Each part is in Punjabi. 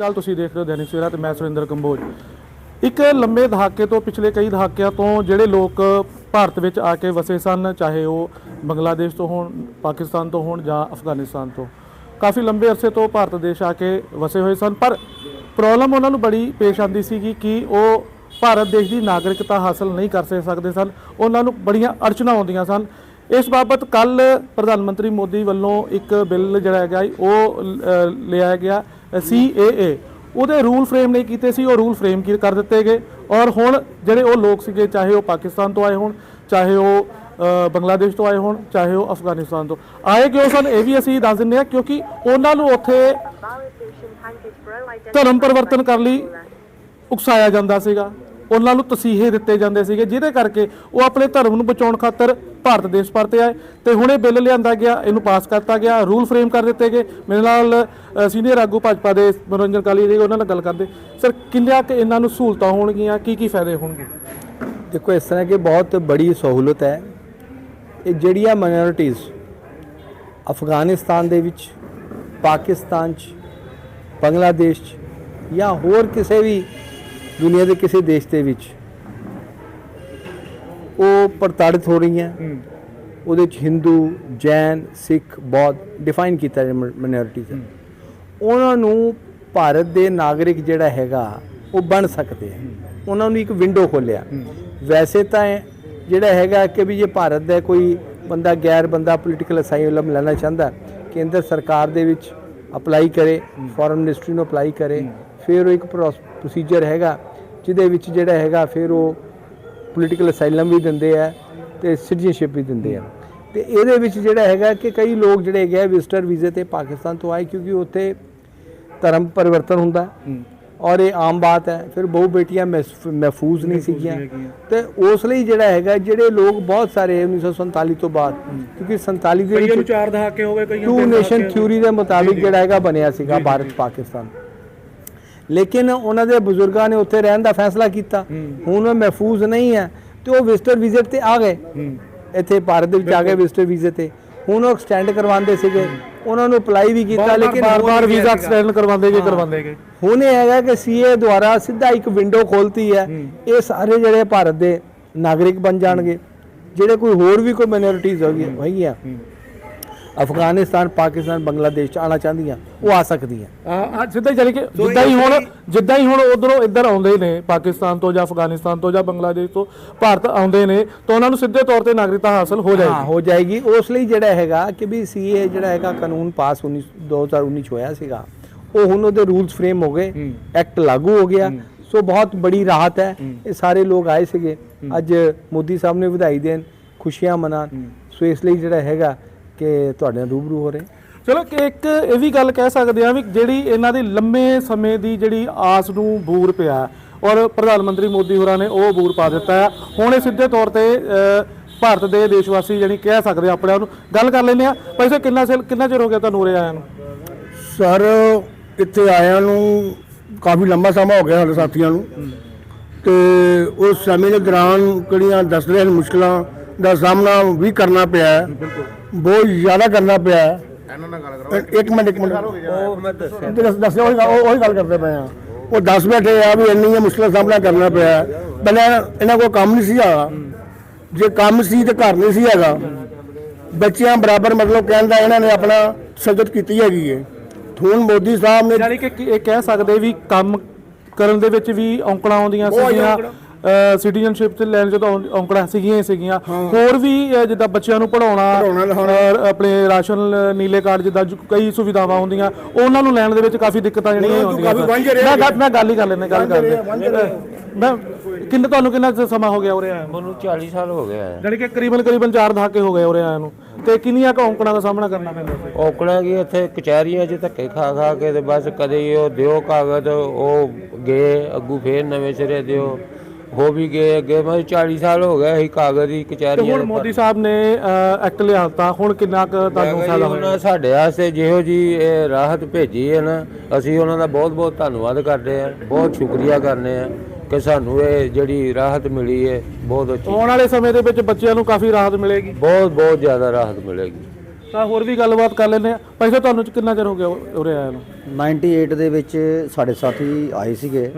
ਅਕਾਲ, ਤੁਸੀਂ ਦੇਖ ਰਹੇ ਹੋ ਦੈਨਿਕ ਸਵੇਰਾ ਤੇ ਮੈਂ ਸੁਰਿੰਦਰ ਕੰਬੋਜ। ਇੱਕ ਲੰਬੇ ਦਹਾਕੇ ਤੋਂ ਪਿਛਲੇ ਕਈ ਦਹਾਕਿਆਂ ਤੋਂ ਜਿਹੜੇ ਲੋਕ ਭਾਰਤ ਵਿੱਚ ਆ ਕੇ ਵਸੇ ਸਨ, ਚਾਹੇ ਉਹ ਬੰਗਲਾਦੇਸ਼ ਤੋਂ ਹੋਣ, ਪਾਕਿਸਤਾਨ ਤੋਂ ਹੋਣ ਜਾਂ ਅਫਗਾਨਿਸਤਾਨ ਤੋਂ। ਕਾਫੀ ਲੰਬੇ ਅਰਸੇ ਤੋਂ ਭਾਰਤ ਦੇਸ਼ ਆ ਕੇ ਵਸੇ ਹੋਏ ਸਨ, ਪਰ ਪ੍ਰੋਬਲਮ ਉਹਨਾਂ ਨੂੰ ਬੜੀ ਪੇਸ਼ ਆਉਂਦੀ ਸੀਗੀ ਕਿ ਉਹ ਭਾਰਤ ਦੇਸ਼ ਦੀ ਨਾਗਰਿਕਤਾ ਹਾਸਲ ਨਹੀਂ ਕਰ ਸਕਦੇ ਸਨ। ਉਹਨਾਂ ਨੂੰ ਬੜੀਆਂ ਅੜਚਣਾਂ ਆਉਂਦੀਆਂ ਸਨ। ਇਸ ਬਾਬਤ ਕੱਲ ਪ੍ਰਧਾਨ ਮੰਤਰੀ ਮੋਦੀ ਵੱਲੋਂ ਇੱਕ ਬਿੱਲ ਜਿਹੜਾ ਹੈਗਾ ਈ ਉਹ ਅ, ਲਿਆਇਆ ਗਿਆ ਸੀਏਏ। ਉਹਦੇ ਰੂਲ ਫਰੇਮ ਨਹੀਂ ਕੀਤੇ ਸੀ ਉਹ ਰੂਲ ਫਰੇਮ ਕੀ ਕਰ ਦਿੱਤੇ ਗਏ। ਔਰ ਹੁਣ ਜਿਹੜੇ ਉਹ ਲੋਕ ਸੀਗੇ ਚਾਹੇ ਉਹ ਪਾਕਿਸਤਾਨ ਤੋਂ ਆਏ ਹੋਣ ਚਾਹੇ ਉਹ ਬੰਗਲਾਦੇਸ਼ ਤੋਂ ਆਏ ਹੋਣ ਚਾਹੇ ਉਹ ਅਫਗਾਨਿਸਤਾਨ ਤੋਂ। ਆਏ ਕਿਉਂ ਸਨ ਇਹ ਵੀ ਅਸੀਂ ਦੱਸ ਦਿੰਦੇ ਹਾਂ ਕਿਉਂਕਿ ਉਹਨਾਂ ਨੂੰ ਉੱਥੇ ਧਰਮ ਪਰਿਵਰਤਨ ਕਰਨ ਲਈ ਉਕਸਾਇਆ ਜਾਂਦਾ ਸੀਗਾ। ਉਹਨਾਂ ਨੂੰ ਤਸੀਹੇ ਦਿੱਤੇ ਜਾਂਦੇ ਸੀਗੇ, ਜਿਹਦੇ ਕਰਕੇ ਉਹ ਆਪਣੇ ਧਰਮ ਨੂੰ ਬਚਾਉਣ ਖਾਤਰ ਭਾਰਤ ਦੇਸ਼ ਪਰਤੇ ਆਏ। ਤੇ ਹੁਣ ਇਹ ਬਿੱਲ ਲਿਆਂਦਾ ਗਿਆ, ਇਹਨੂੰ ਪਾਸ ਕਰਤਾ ਗਿਆ, ਰੂਲ ਫਰੇਮ ਕਰ ਦਿੱਤੇ ਗਏ। ਮੇਰੇ ਨਾਲ ਸੀਨੀਅਰ ਆਗੂ ਭਾਜਪਾ ਦੇ ਮਨੋਰੰਜਨ ਕਾਲੀ ਜੀ ਉਹਨਾਂ ਨਾਲ ਗੱਲ ਕਰਦੇ। ਸਰ, ਕਿੰਨਿਆਂ ਕਿ ਇਹਨਾਂ ਨੂੰ ਸਹੂਲਤਾਂ ਹੋਣਗੀਆਂ, ਕੀ ਕੀ ਫਾਇਦੇ ਹੋਣਗੇ? ਦੇਖੋ, ਇਸ ਤਰ੍ਹਾਂ ਕਿ ਬਹੁਤ ਬੜੀ ਸਹੂਲਤ ਹੈ। ਇਹ ਜਿਹੜੀਆਂ ਮਾਈਨੋਰਿਟੀਜ਼ ਅਫਗਾਨਿਸਤਾਨ ਦੇ ਵਿੱਚ, ਪਾਕਿਸਤਾਨ 'ਚ, ਬੰਗਲਾਦੇਸ਼ 'ਚ ਜਾਂ ਹੋਰ ਕਿਸੇ ਵੀ ਦੁਨੀਆ ਦੇ ਕਿਸੇ ਦੇਸ਼ ਦੇ ਵਿੱਚ ਉਹ ਪ੍ਰਤਾੜਿਤ ਹੋ ਰਹੀਆਂ। ਉਹਦੇ 'ਚ ਹਿੰਦੂ ਜੈਨ ਸਿੱਖ ਬੌਧ ਡਿਫਾਈਨ ਕੀਤਾ ਹੈ। ਮਾਈਨੋਰਿਟੀਜ਼ ਉਹਨਾਂ ਨੂੰ ਭਾਰਤ ਦੇ ਨਾਗਰਿਕ ਜਿਹੜਾ ਹੈਗਾ ਉਹ ਬਣ ਸਕਦੇ ਆ। ਉਹਨਾਂ ਨੂੰ ਇੱਕ ਵਿੰਡੋ ਖੋਲਿਆ ਵੈਸੇ ਤਾਂ ਜਿਹੜਾ ਹੈਗਾ ਕਿ ਵੀ ਜੇ ਭਾਰਤ ਦਾ ਕੋਈ ਬੰਦਾ ਗੈਰ ਬੰਦਾ ਪੋਲੀਟੀਕਲ ਅਸਾਈਲਮ ਲੈਣਾ ਚਾਹੁੰਦਾ ਕੇਂਦਰ ਸਰਕਾਰ ਦੇ ਵਿੱਚ ਅਪਲਾਈ ਕਰੇ ਫੋਰਨ ਮਿਨਿਸਟਰੀ ਨੂੰ ਅਪਲਾਈ ਕਰੇ ਫਿਰ ਉਹ ਇੱਕ ਪ੍ਰੋਸੀਜਰ ਹੈਗਾ। ਜਿਹਦੇ ਵਿੱਚ ਜਿਹੜਾ ਹੈਗਾ ਫਿਰ ਉਹ ਪੋਲੀਟੀਕਲ ਅਸਾਈਲਮ ਵੀ ਦਿੰਦੇ ਆ ਤੇ ਸਿਟੀਜ਼ਨਸ਼ਿਪ ਵੀ ਦਿੰਦੇ ਆ। ਤੇ ਇਹਦੇ ਵਿੱਚ ਜਿਹੜਾ ਹੈਗਾ ਕਿ ਕਈ ਲੋਕ ਜਿਹੜੇ ਹੈਗੇ ਵਿਜ਼ਟਰ ਵੀਜ਼ੇ ਤੇ ਪਾਕਿਸਤਾਨ ਤੋਂ ਆਏ ਕਿਉਂਕਿ ਉੱਥੇ ਧਰਮ ਪਰਿਵਰਤਨ ਹੁੰਦਾ। ਔਰ ਇਹ ਆਮ ਬਾਤ ਹੈ ਫਿਰ ਬਹੁ ਬੇਟੀਆਂ ਮਹਿਫੂਜ਼ ਨਹੀਂ ਸੀਗੀਆਂ। ਤੇ ਉਸ ਲਈ ਜਿਹੜਾ ਹੈਗਾ ਜਿਹੜੇ ਲੋਕ ਬਹੁਤ ਸਾਰੇ 1947 ਤੋਂ ਬਾਅਦ ਕਿਉਂਕਿ 47 ਦੇ ਵਿੱਚ ਚਾਰ ਦਹਾਕੇ ਹੋ ਗਏ ਕਈਆਂ ਟੂ ਨੇਸ਼ਨ ਥਿਊਰੀ ਦੇ ਮੁਤਾਬਿਕ ਜਿਹੜਾ ਹੈਗਾ ਬਣਿਆ ਸੀਗਾ ਭਾਰਤ ਪਾਕਿਸਤਾਨ। ਲੇਕਿਨ ਉਹਨਾਂ ਦੇ ਬਜ਼ੁਰਗਾਂ ਨੇ ਉੱਥੇ ਰਹਿਣ ਦਾ ਫੈਸਲਾ ਕੀਤਾ। ਹੁਣ ਉਹ ਮਹਿਫੂਜ਼ ਨਹੀਂ ਹੈ ਤੇ ਉਹ ਵਿਜ਼ਟਰ ਵੀਜ਼ੇ ਤੇ ਆ ਗਏ। ਇੱਥੇ ਭਾਰਤ ਦੇ ਵਿੱਚ ਆ ਗਏ ਵਿਜ਼ਟਰ ਵੀਜ਼ੇ ਤੇ। ਹੁਣ ਉਹ ਐਕਸਟੈਂਡ ਕਰਵਾਉਂਦੇ ਸੀਗੇ। ਉਹਨਾਂ ਨੂੰ ਅਪਲਾਈ ਵੀ ਕੀਤਾ ਲੇਕਿਨ ਬਾਰ-ਬਾਰ ਵੀਜ਼ਾ ਐਕਸਟੈਂਡ ਕਰਵਾਉਂਦੇ ਗਏ ਕਰਵਾਉਂਦੇ ਗਏ ਹੁਣ ਇਹ ਹੈਗਾ ਕਿ ਸੀਏ ਦੁਆਰਾ ਸਿੱਧਾ ਇੱਕ ਵਿੰਡੋ ਖੋਲਤੀ ਹੈ। ਇਹ ਸਾਰੇ ਜਿਹੜੇ ਭਾਰਤ ਦੇ ਨਾਗਰਿਕ ਬਣ ਜਾਣਗੇ। ਜਿਹੜੇ ਕੋਈ ਹੋਰ ਵੀ ਕੋਈ ਮਾਈਨੋਰਿਟੀਜ਼ ਹੋਗੀ ਹੈਗੀਆਂ। ਅਫਗਾਨਿਸਤਾਨ ਪਾਕਿਸਤਾਨ ਬੰਗਲਾਦੇਸ਼ ਚ ਆਣਾ ਚਾਹੁੰਦੀਆਂ ਉਹ ਆ ਸਕਦੀਆਂ। ਆ ਸਿੱਧਾ ਹੀ ਜਾਨੀ ਕਿ ਜਿੱਦਾਂ ਹੀ ਹੁਣ ਜਿੱਦਾਂ ਹੀ ਹੁਣ ਉਧਰੋਂ ਇੱਧਰ ਆਉਂਦੇ ਨੇ ਪਾਕਿਸਤਾਨ ਤੋਂ ਜਾਂ ਅਫਗਾਨਿਸਤਾਨ ਤੋਂ ਜਾਂ ਬੰਗਲਾਦੇਸ਼ ਤੋਂ ਭਾਰਤ ਆਉਂਦੇ ਨੇ ਤਾਂ ਉਹਨਾਂ ਨੂੰ ਸਿੱਧੇ ਤੌਰ ਤੇ ਨਾਗਰਿਕਤਾ ਹਾਸਲ ਹੋ ਹਾਂ ਜਾਏਗੀ। ਹੋ ਜਾਏਗੀ। ਉਸ ਲਈ ਜਿਹੜਾ ਹੈਗਾ ਕਿ ਵੀ ਸੀਏ ਜਿਹੜਾ ਹੈਗਾ ਕਾਨੂੰਨ ਪਾਸ 19 2019 ਚ ਹੋਇਆ ਸੀਗਾ ਉਹ ਹੁਣ ਉਹਦੇ ਰੂਲਸ ਫਰੇਮ ਹੋ ਗਏ ਐਕਟ ਲਾਗੂ ਹੋ ਗਿਆ। ਸੋ ਬਹੁਤ ਬੜੀ ਰਾਹਤ ਹੈ। ਇਹ ਸਾਰੇ ਲੋਕ ਆਏ ਸੀਗੇ। ਅੱਜ ਮੋਦੀ ਸਾਹਿਬ ਨੇ ਵਧਾਈ ਦੇਣ ਖੁਸ਼ੀਆਂ ਮਨਾਉਣ। ਸੋ ਇਸ ਲਈ ਜਿਹੜਾ ਹੈਗਾ ਕਿ ਤੁਹਾਡੇ ਨਾਲ ਰੂਬਰੂ ਹੋ ਰਹੇ? ਚਲੋ ਕਿ ਇੱਕ ਇਹ ਵੀ ਗੱਲ ਕਹਿ ਸਕਦੇ ਆ ਵੀ ਜਿਹੜੀ ਇਹਨਾਂ ਦੀ ਲੰਮੇ ਸਮੇਂ ਦੀ ਜਿਹੜੀ ਆਸ ਨੂੰ ਬੂਰ ਪਿਆ ਔਰ ਪ੍ਰਧਾਨ ਮੰਤਰੀ ਮੋਦੀ ਹੋਰਾਂ ਨੇ ਉਹ ਬੂਰ ਪਾ ਦਿੱਤਾ ਹੈ। ਹੁਣ ਇਹ ਸਿੱਧੇ ਤੌਰ ਤੇ ਭਾਰਤ ਦੇ ਦੇਸ਼ ਵਾਸੀ ਜਾਨੀ ਕਹਿ ਸਕਦੇ ਆ ਆਪਣੇ ਆਪ ਨੂੰ ਗੱਲ ਕਰ ਲੈਂਦੇ ਆ ਪੈਸੇ ਕਿੰਨਾ ਸਿਰ ਕਿੰਨਾ ਚਿਰ ਹੋ ਗਿਆ ਤੁਹਾਨੂੰ ਉਰੇ ਆਇਆਂ ਨੂੰ? ਸਰ ਇੱਥੇ ਆਇਆਂ ਨੂੰ ਕਾਫੀ ਲੰਬਾ ਸਮਾਂ ਹੋ ਗਿਆ ਸਾਡੇ ਸਾਥੀਆਂ ਨੂੰ। ਤੇ ਉਸ ਸਮੇਂ ਦੇ ਦੌਰਾਨ ਕਿਹੜੀਆਂ ਦੱਸ ਰਹੇ ਹਨ ਮੁਸ਼ਕਲਾਂ ਦਾ ਸਾਹਮਣਾ ਵੀ ਕਰਨਾ ਪਿਆ ਹੈ। ਬਹੁਤ ਜ਼ਿਆਦਾ ਕਰਨਾ ਪਿਆ। ਹੈ ਇੱਕ- ਇੱਕ ਮਿੰਟ ਇੱਕ ਮਿੰਟ। ਉਹ ਮੈਂ ਦੱਸਿਆ। ਦੱਸਿਆ ਉਹੀ ਗੱਲ- ਉਹੀ ਗੱਲ ਕਰਦੇ ਪਏ ਆ। ਉਹ ਦੱਸ ਬੈਠੇ ਆ ਵੀ ਇੰਨੀਆਂ ਮੁਸ਼ਕਲਾਂ ਦਾ ਸਾਹਮਣਾ ਕਰਨਾ ਪਿਆ। ਹੈ। ਪਹਿਲਾਂ ਇਹਨਾਂ ਕੋਲ ਕੰਮ ਨਹੀਂ ਸੀ ਹੈਗਾ ਜੇ ਕੰਮ ਸੀ ਤੇ ਘਰ ਨਹੀਂ ਸੀ ਹੈਗਾ। ਬੱਚਿਆਂ ਬਰਾਬਰ ਮਤਲਬ ਕਹਿੰਦਾ ਇਹਨਾਂ ਨੇ ਆਪਣਾ ਸਜਤ ਕੀਤੀ ਹੈਗੀ ਹੈ ਹੁਣ ਮੋਦੀ ਸਾਹਿਬ ਨੇ ਜਾਨੀ ਕਿ ਕੀ- ਇਹ ਕਹਿ ਸਕਦੇ ਵੀ ਕੰਮ ਕਰਨ ਦੇ ਵਿੱਚ ਵੀ ਔਂਕੜਾਂ ਆਉਂਦੀਆਂ ਬਹੁਤ ਸੀਗੀਆਂ। ਔਂਕੜਾਂ। ਸਿਟੀਜ਼ਨਸ਼ਿਪ ਤੇ ਲੈਣ ਜਦੋਂ ਔਂਕੜਾਂ ਸੀਗੀਆਂ ਹੀ ਸੀਗੀਆਂ। ਹੋਰ ਵੀ ਜਿੱਦਾਂ ਬੱਚਿਆਂ ਨੂੰ ਪੜਾਉਣਾ। ਔਰ ਆਪਣੇ ਰਾਸ਼ਨ ਨੀਲੇ ਕਾਰਡ ਜਿੱਦਾਂ ਜੋ ਕਈ ਸੁਵਿਧਾਵਾਂ ਹੁੰਦੀਆਂ ਉਹਨਾਂ ਨੂੰ ਲੈਣ ਦੇ ਵਿੱਚ ਕਾਫੀ ਦਿੱਕਤਾਂ ਜਿਹੜੀਆਂ ਕਾਫੀ। ਵਾਂਝੇ ਰਹੇ ਮੈਂ ਗੱਲ ਮੈਂ ਗੱਲ ਹੀ ਕਰ ਲੈਣਾ ਗੱਲ ਕਰਦੇ। ਮੈਂ ਕਿੰਨੇ ਤੁਹਾਨੂੰ ਕਿੰਨਾ ਸਮਾਂ ਹੋ ਗਿਆ ਉਰੇ ਆਇਆ ਮੈਨੂੰ 40 ਸਾਲ ਹੋ ਗਿਆ। ਹੈ ਜਾਨੀ ਕਿ ਕਰੀਬਨ ਕਰੀਬਨ 4 ਦਹਾਕੇ ਹੋ ਗਏ ਉਰੇ ਆਇਆ ਨੂੰ। ਤੇ ਕਿੰਨੀਆਂ ਕੁ ਔਂਕੜਾਂ ਦਾ ਸਾਹਮਣਾ ਕਰਨਾ ਪੈਂਦਾ ਸੀ? ਔਕੜਾ ਕੀ ਇੱਥੇ ਕਚਹਿਰੀਆਂ 'ਚ ਧੱਕੇ ਖਾ ਖਾ ਕੇ ਤੇ ਬਸ ਕਦੇ ਹੀ ਉਹ ਦਿਓ ਕਾਗਜ਼ ਉਹ ਗਏ ਅੱਗੂ ਫੇਰ ਨਵੇਂ ਸਿਰੇ ਦਿਓ। ਹੋ ਵੀ ਗਏ ਅੱਗੇ ਮੈਂ 40 ਸਾਲ ਹੋ ਗਏ ਅਸੀਂ ਕਾਗਜ਼ ਹੀ ਤੇ ਕਚਹਿਰੀਆਂ ਹੁਣ ਮੋਦੀ ਸਾਹਿਬ ਨੇ ਐਕਟ ਲਿਆਤਾ ਹੁਣ ਕਿੰਨਾ ਕੁ ਤੁਹਾਨੂੰ ਫਾਇਦਾ ਹੋਇਆ? ਉਹਨਾਂ ਸਾਡੇ ਵਾਸਤੇ ਜਿਹੋ ਜੀ ਇਹ ਰਾਹਤ ਭੇਜੀ ਹੈ ਨਾ ਅਸੀਂ ਉਹਨਾਂ ਦਾ ਬਹੁਤ ਬਹੁਤ ਧੰਨਵਾਦ ਕਰਦੇ ਹਾਂ ਬਹੁਤ ਸ਼ੁਕਰੀਆ ਕਰਨੇ ਆ ਕਿ ਸਾਨੂੰ ਇਹ ਜਿਹੜੀ ਰਾਹਤ ਮਿਲੀ ਹੈ ਬਹੁਤ ਅੱਛੀ। ਆਉਣ ਵਾਲੇ ਸਮੇਂ ਦੇ ਵਿੱਚ ਬੱਚਿਆਂ ਨੂੰ ਕਾਫੀ ਰਾਹਤ ਮਿਲੇਗੀ। ਬਹੁਤ ਬਹੁਤ ਜ਼ਿਆਦਾ ਰਾਹਤ ਮਿਲੇਗੀ। ਤਾਂ ਹੋਰ ਵੀ ਗੱਲਬਾਤ ਕਰ ਲੈਂਦੇ ਆ ਭਾਈ ਸਾਹਿਬ ਤੁਹਾਨੂੰ ਕਿੰਨਾ ਚਿਰ ਹੋ ਗਿਆ ਉਰੇ ਆਇਆ ਨੂੰ? 98 ਦੇ ਵਿੱਚ ਸਾਡੇ ਸਾਥੀ ਆਏ ਸੀਗੇ।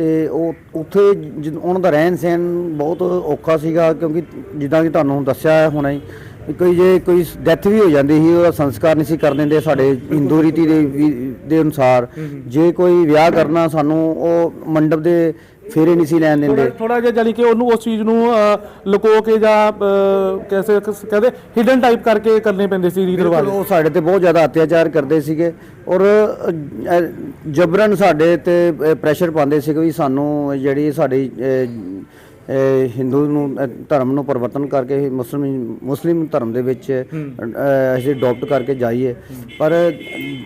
ਤੇ ਉਹ ਉੱਥੇ ਜਦ- ਉਹਨਾਂ ਦਾ ਰਹਿਣ ਸਹਿਣ ਬਹੁਤ ਔਖਾ ਸੀਗਾ ਕਿਉਂਕਿ ਜਿੱਦਾਂ ਕਿ ਤੁਹਾਨੂੰ ਦੱਸਿਆ ਹੈ ਹੁਣੇ ਹੀ ਵੀ ਕੋਈ ਜੇ ਕੋਈ ਡੈਥ ਵੀ ਹੋ ਜਾਂਦੀ ਸੀ ਉਹਦਾ ਸੰਸਕਾਰ ਨਹੀਂ ਸੀ ਕਰ ਦਿੰਦੇ ਸਾਡੇ ਹਿੰਦੂ ਰੀਤੀ ਦੇ ਵੀ- ਦੇ ਅਨੁਸਾਰ। ਜੇ ਕੋਈ ਵਿਆਹ ਕਰਨਾ ਸਾਨੂੰ ਉਹ ਮੰਡਪ ਦੇ ਫੇਰੇ ਨਹੀਂ ਸੀ ਲੈਣ ਦਿੰਦੇ। ਥੋੜਾ ਜਿਹਾ ਜਾਨੀ ਕਿ ਉਹਨੂੰ ਉਸ ਚੀਜ਼ ਨੂੰ ਅਹ, ਲੁਕੋ ਕੇ ਜਾਂ ਅਹ, ਕੈਸੇ ਕਹਿੰਦੇ ਹਿਡਨ ਟਾਈਪ ਕਰਕੇ ਕਰਨੇ ਪੈਂਦੇ ਸੀ ਰੀਤ ਰਿਵਾਜ ਉਹ ਸਾਡੇ ਤੇ ਬਹੁਤ ਜ਼ਿਆਦਾ ਅਤਿਆਚਾਰ ਕਰਦੇ ਸੀਗੇ। ਔਰ ਅ, ਅ, ਜਬਰਨ ਸਾਡੇ ਤੇ ਪ੍ਰੈਸ਼ਰ ਪਾਉਂਦੇ ਸੀਗੇ ਵੀ ਸਾਨੂੰ ਜਿਹੜੀ ਸਾਡੀ ਅ, ਹਿੰਦੂ ਨੂੰ ਅ, ਧਰਮ ਨੂੰ ਪਰਿਵਰਤਨ ਕਰਕੇ ਮੁਸਲਿਮ ਮੁਸਲਿਮ ਧਰਮ ਦੇ ਵਿੱਚ ਅ, ਅਸੀਂ ਅਡਾਪਟ ਕਰਕੇ ਜਾਈਏ। ਪਰ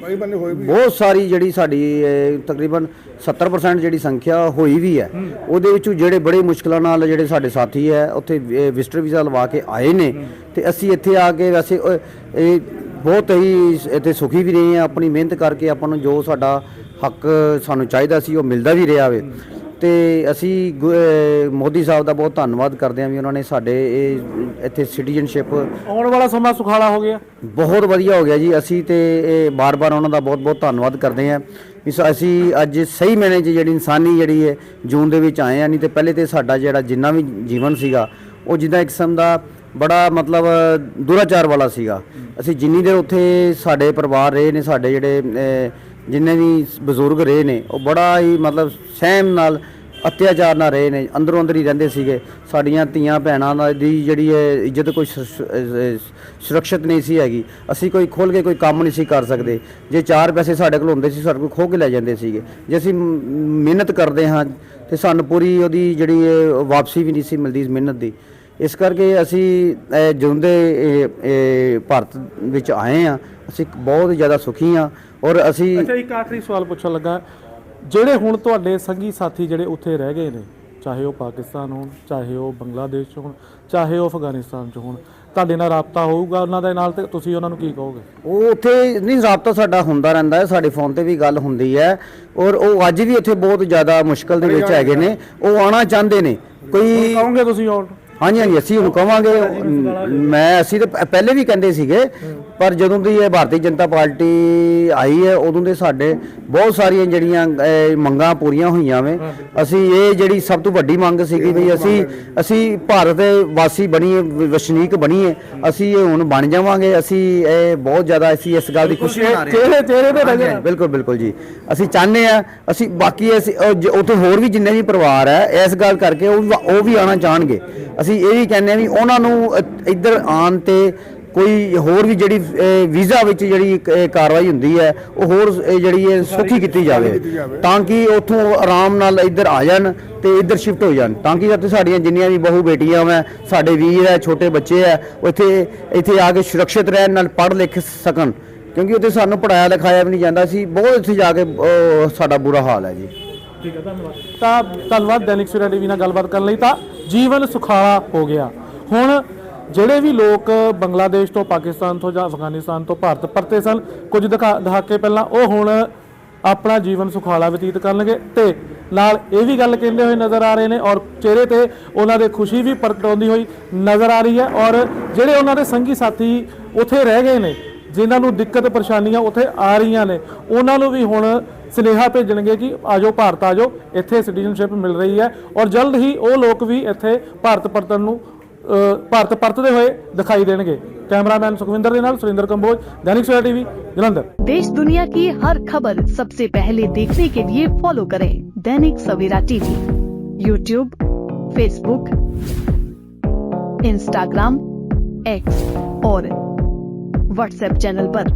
ਕਈ ਬੰਦੇ ਹੋਏ ਬਹੁਤ ਸਾਰੀ ਜਿਹੜੀ ਸਾਡੀ ਅ, ਤਕਰੀਬਨ 70% ਜਿਹੜੀ ਸੰਖਿਆ ਹੋਈ ਵੀ ਹੈ। ਉਹਦੇ ਵਿੱਚੋਂ ਜਿਹੜੇ ਬੜੇ ਮੁਸ਼ਕਲਾਂ ਨਾਲ ਜਿਹੜੇ ਸਾਡੇ ਸਾਥੀ ਹੈ ਉੱਥੇ ਵਿਜ਼ਟਰ ਵੀਜ਼ਾ ਲਵਾ ਕੇ ਆਏ ਨੇ। ਤੇ ਅਸੀਂ ਇੱਥੇ ਆ ਕੇ ਵੈਸੇ ਅ, ਇਹ ਬਹੁਤ ਹੀ ਇੱਥੇ ਸੁਖੀ ਵੀ ਰਹੇ ਹਾਂ। ਆਪਣੀ ਮਿਹਨਤ ਕਰਕੇ ਆਪਾਂ ਨੂੰ ਜੋ ਸਾਡਾ ਹੱਕ ਸਾਨੂੰ ਚਾਹੀਦਾ ਸੀ ਉਹ ਮਿਲਦਾ ਵੀ ਰਿਹਾ ਵੇ। ਤੇ ਅਸੀਂ ਗੁ- ਮੋਦੀ ਸਾਹਿਬ ਦਾ ਬਹੁਤ ਧੰਨਵਾਦ ਕਰਦੇ ਹਾਂ ਵੀ ਉਹਨਾਂ ਨੇ ਸਾਡੇ ਇਹ ਇੱਥੇ ਸਿਟੀਜ਼ਨਸ਼ਿਪ ਆਉਣ ਵਾਲਾ ਸਮਾਂ ਸੁਖਾਲਾ ਹੋ ਗਿਆ। ਬਹੁਤ ਵਧੀਆ ਹੋ ਗਿਆ ਜੀ। ਅਸੀਂ ਤੇ ਇਹ ਬਾਰ-ਬਾਰ ਉਹਨਾਂ ਦਾ ਬਹੁਤ-ਬਹੁਤ ਧੰਨਵਾਦ ਕਰਦੇ ਹਾਂ ਵੀ ਸ- ਅਸੀਂ ਅੱਜ ਸਹੀ ਮੈਨੇ 'ਚ ਜਿਹੜੀ ਇਨਸਾਨੀ ਜਿਹੜੀ ਹੈ ਜੂਨ ਦੇ ਵਿੱਚ ਆਏ ਆ ਨਹੀਂ ਤੇ ਪਹਿਲੇ ਤੇ ਸਾਡਾ ਜਿਹੜਾ ਜਿੰਨਾ ਵੀ ਜੀਵਨ ਸੀਗਾ ਉਹ ਜਿੱਦਾਂ ਇੱਕ ਕਿਸਮ ਦਾ ਬੜਾ ਮਤਲਬ ਦੁਰਾਚਾਰ ਵਾਲਾ ਸੀਗਾ। ਅਸੀਂ ਜਿੰਨੀ ਦੇਰ ਉੱਥੇ ਸਾਡੇ ਪਰਿਵਾਰ ਰਹੇ ਨੇ ਸਾਡੇ ਜਿਹੜੇ ਅਹ, ਜਿੰਨੇ ਵੀ ਬਜ਼ੁਰਗ ਰਹੇ ਨੇ, ਉਹ ਬੜਾ ਹੀ ਮਤਲਬ ਸਹਿਮ ਨਾਲ, ਅਤਿਆਚਾਰ ਨਾਲ ਰਹੇ ਨੇ, ਅੰਦਰੋਂ ਅੰਦਰ ਹੀ ਰਹਿੰਦੇ ਸੀਗੇ। ਸਾਡੀਆਂ ਧੀਆਂ ਭੈਣਾਂ ਦਾ ਦੀ ਜਿਹੜੀ ਹੈ ਇੱਜ਼ਤ ਕੋਈ ਸੁਰੱਖਿਅਤ ਨਹੀਂ ਸੀ ਹੈਗੀ। ਅਸੀਂ ਕੋਈ ਖੋਲ ਕੇ ਕੋਈ ਕੰਮ ਨਹੀਂ ਸੀ ਕਰ ਸਕਦੇ। ਜੇ ਚਾਰ ਪੈਸੇ ਸਾਡੇ ਕੋਲ ਹੁੰਦੇ ਸੀ, ਸਾਡੇ ਕੋਲ ਖੋਹ ਕੇ ਲੈ ਜਾਂਦੇ ਸੀਗੇ। ਜੇ ਅਸੀਂ ਮਿਹਨਤ ਕਰਦੇ ਹਾਂ, ਤੇ ਸਾਨੂੰ ਪੂਰੀ ਉਹਦੀ ਜਿਹੜੀ ਹੈ ਵਾਪਸੀ ਵੀ ਨਹੀਂ ਸੀ ਮਿਲਦੀ ਮਿਹਨਤ ਦੀ। ਇਸ ਕਰਕੇ ਅਸੀਂ ਜਿਉਂਦੇ ਭਾਰਤ ਵਿੱਚ ਆਏ ਆ ਅਸੀਂ ਬਹੁਤ ਜ਼ਿਆਦਾ ਸੁਖੀ ਆ ਔਰ ਅਸੀਂ ਅੱਛਾ ਇੱਕ ਆਖਰੀ ਸਵਾਲ ਪੁੱਛਣ ਲੱਗਾ। ਜਿਹੜੇ ਹੁਣ ਤੁਹਾਡੇ ਸੰਗੀ ਸਾਥੀ ਜਿਹੜੇ ਉੱਥੇ ਰਹਿ ਗਏ ਨੇ ਚਾਹੇ ਉਹ ਪਾਕਿਸਤਾਨ ਹੋਣ ਚਾਹੇ ਉਹ ਬੰਗਲਾਦੇਸ਼ 'ਚ ਹੋਣ ਚਾਹੇ ਉਹ ਅਫਗਾਨਿਸਤਾਨ 'ਚ ਹੋਣ ਤੁਹਾਡੇ ਨਾਲ ਰਾਬਤਾ ਹੋਊਗਾ ਉਹਨਾਂ ਦੇ ਨਾਲ ਤੇ ਤੁਸੀਂ ਉਹਨਾਂ ਨੂੰ ਕੀ ਕਹੋਗੇ? ਉਹ ਉੱਥੇ ਨਹੀਂ ਰਾਬਤਾ ਸਾਡਾ ਹੁੰਦਾ ਰਹਿੰਦਾ ਹੈ ਸਾਡੇ ਫੋਨ ਤੇ ਵੀ ਗੱਲ ਹੁੰਦੀ ਹੈ ਔਰ ਉਹ ਅੱਜ ਵੀ ਇੱਥੇ ਬਹੁਤ ਜ਼ਿਆਦਾ ਮੁਸ਼ਕਲ ਦੇ ਵਿੱਚ ਹੈਗੇ ਨੇ ਉਹ ਆਉਣਾ ਚਾਹੁੰਦੇ ਨੇ। ਕੋਈ ਕਹੋਗੇ ਤੁਸੀਂ ਆਉਣ ਹਾਂਜੀ ਹਾਂਜੀ ਅਸੀਂ ਹੁਣ ਕਵਾਂਗੇ ਮੈਂ ਅਸੀਂ ਤਾਂ ਪ- ਪਹਿਲੇ ਵੀ ਕਹਿੰਦੇ ਸੀਗੇ ਪਰ ਜਦੋਂ ਦੀ ਇਹ ਭਾਰਤੀ ਜਨਤਾ ਪਾਰਟੀ ਆਈ ਹੈ ਉਦੋਂ ਦੇ ਸਾਡੇ ਬਹੁਤ ਸਾਰੀਆਂ ਜਿਹੜੀਆਂ ਮੰਗਾਂ ਪੂਰੀਆਂ ਹੋਈਆਂ ਵੇ। ਅਸੀਂ ਇਹ ਜਿਹੜੀ ਸਭ ਤੋਂ ਵੱਡੀ ਮੰਗ ਸੀਗੀ ਵੀ ਅਸੀਂ ਅਸੀਂ ਭਾਰਤ ਦੇ ਵਾਸੀ ਬਣੀਏ ਵਸਨੀਕ ਬਣੀਏ। ਅਸੀਂ ਇਹ ਹੁਣ ਬਣ ਜਾਵਾਂਗੇ। ਅਸੀਂ ਇਹ ਬਹੁਤ ਜ਼ਿਆਦਾ ਅਸੀਂ ਇਸ ਗੱਲ ਦੀ ਖੁਸ਼ੀ ਚਿਹਰੇ ਚਿਹਰੇ ਤੇ ਨਜ਼ਰ ਬਿਲਕੁਲ ਬਿਲਕੁਲ ਜੀ। ਅਸੀਂ ਚਾਹੁੰਦੇ ਆ ਅਸੀਂ ਬਾਕੀ ਅਸੀਂ ਉੱਥੇ ਹੋਰ ਵੀ ਜਿੰਨੇ ਵੀ ਪਰਿਵਾਰ ਹੈ ਇਸ ਗੱਲ ਕਰਕੇ ਉਹ ਵੀ- ਉਹ ਵੀ ਆਣਾ ਚਾਹਣਗੇ। ਅਸੀਂ ਇਹ ਵੀ ਕਹਿੰਦੇ ਆ ਵੀ ਉਹਨਾਂ ਨੂੰ ਇੱਧਰ ਆਉਣ ਤੇ ਕੋਈ ਹੋਰ ਵੀ ਜਿਹੜੀ ਵੀਜ਼ਾ ਵਿੱਚ ਜਿਹੜੀ ਕਾਰਵਾਈ ਹੁੰਦੀ ਹੈ, ਉਹ ਹੋਰ ਜਿਹੜੀ ਹੈ ਸੌਖੀ ਕੀਤੀ ਜਾਵੇ। ਤਾਂ ਕਿ ਉੱਥੋਂ ਆਰਾਮ ਨਾਲ ਇੱਧਰ ਆ ਜਾਣ ਤੇ ਇੱਧਰ ਸ਼ਿਫਟ ਹੋ ਜਾਣ। ਤਾਂ ਕਿ ਇੱਥੇ ਸਾਡੀਆਂ ਜਿੰਨੀਆਂ ਵੀ ਬਹੂ ਬੇਟੀਆਂ ਵਾ, ਸਾਡੇ ਵੀਰ ਹੈ, ਛੋਟੇ ਬੱਚੇ ਹੈ ਉਹ ਇੱਥੇ ਇੱਥੇ ਆ ਕੇ ਸੁਰੱਖਿਅਤ ਰਹਿਣ ਨਾਲ ਪੜ੍ਹ ਲਿਖ ਸਕਣ। ਕਿਉਂਕਿ ਉੱਥੇ ਸਾਨੂੰ ਪੜਾਇਆ ਲਿਖਾਇਆ ਵੀ ਨਹੀਂ ਜਾਂਦਾ ਸੀ, ਬਹੁਤ ਇੱਥੇ ਜਾ ਕੇ ਸਾਡਾ ਬੁਰਾ ਹਾਲ ਹੈ ਜੀ। ਠੀਕ ਹੈ, ਧੰਨਵਾਦ। ਤਾਂ ਧੰਨਵਾਦ ਦੈਨਿਕ ਸਵੇਰਾ ਟੀਵੀ ਨਾਲ ਗੱਲਬਾਤ ਕਰਨ ਲਈ ਤਾਂ ਜੀਵਨ ਸੁਖਾਲਾ ਹੋ ਗਿਆ। ਹੁਣ ਜਿਹੜੇ ਵੀ ਲੋਕ ਬੰਗਲਾਦੇਸ਼ ਤੋਂ ਪਾਕਿਸਤਾਨ ਤੋਂ ਜਾਂ ਅਫਗਾਨਿਸਤਾਨ ਤੋਂ ਭਾਰਤ ਪਰਤੇ ਸਨ, ਕੁਝ ਦਕਾ- ਦਹਾਕੇ ਪਹਿਲਾਂ ਉਹ ਹੁਣ ਆਪਣਾ ਜੀਵਨ ਸੁਖਾਲਾ ਬਤੀਤ ਕਰਨਗੇ ਤੇ ਨਾਲ ਇਹ ਵੀ ਗੱਲ ਕਹਿੰਦੇ ਹੋਏ ਨਜ਼ਰ ਆ ਰਹੇ ਨੇ ਔਰ ਚਿਹਰੇ ਤੇ ਉਹਨਾਂ ਦੇ ਖੁਸ਼ੀ ਵੀ ਪ੍ਰਗਟਾਉਂਦੀ ਹੋਈ ਨਜ਼ਰ ਆ ਰਹੀ ਹੈ ਔਰ ਜਿਹੜੇ ਉਹਨਾਂ ਦੇ ਸੰਗੀ ਸਾਥੀ ਉੱਥੇ ਰਹਿ ਗਏ ਨੇ, ਜਿਨ੍ਹਾਂ ਨੂੰ ਦਿੱਕਤ ਪਰੇਸ਼ਾਨੀਆਂ ਉੱਥੇ ਆ ਰਹੀਆਂ ਨੇ, ਉਹਨਾਂ ਨੂੰ ਵੀ ਹੁਣ ਸੁਨੇਹਾ ਭੇਜਣਗੇ ਕਿ ਆਜੋ ਭਾਰਤ ਆਜੋ, ਇੱਥੇ ਸਿਟੀਜ਼ਨਸ਼ਿਪ ਮਿਲ ਰਹੀ ਹੈ ਔਰ ਜਲਦ ਹੀ ਉਹ ਲੋਕ ਵੀ ਇੱਥੇ ਭਾਰਤ ਪਰਤਣ ਨੂੰ ਭਾਰਤ ਪਰਤਦੇ ਹੋਏ ਦਿਖਾਈ ਦੇਣਗੇ ਕੈਮਰਾਮੈਨ ਸੁਖਵਿੰਦਰ ਦੇ ਨਾਲ ਸੁਰਿੰਦਰ ਕੰਬੋਜ ਦੈਨਿਕ ਸਵੇਰਾ ਟੀਵੀ ਜਲੰਧਰ देश दुनिया की हर खबर सबसे पहले देखने के लिए फॉलो करें Dainik Savera TV YouTube Facebook Instagram X और व्हाट्सएप चैनल पर।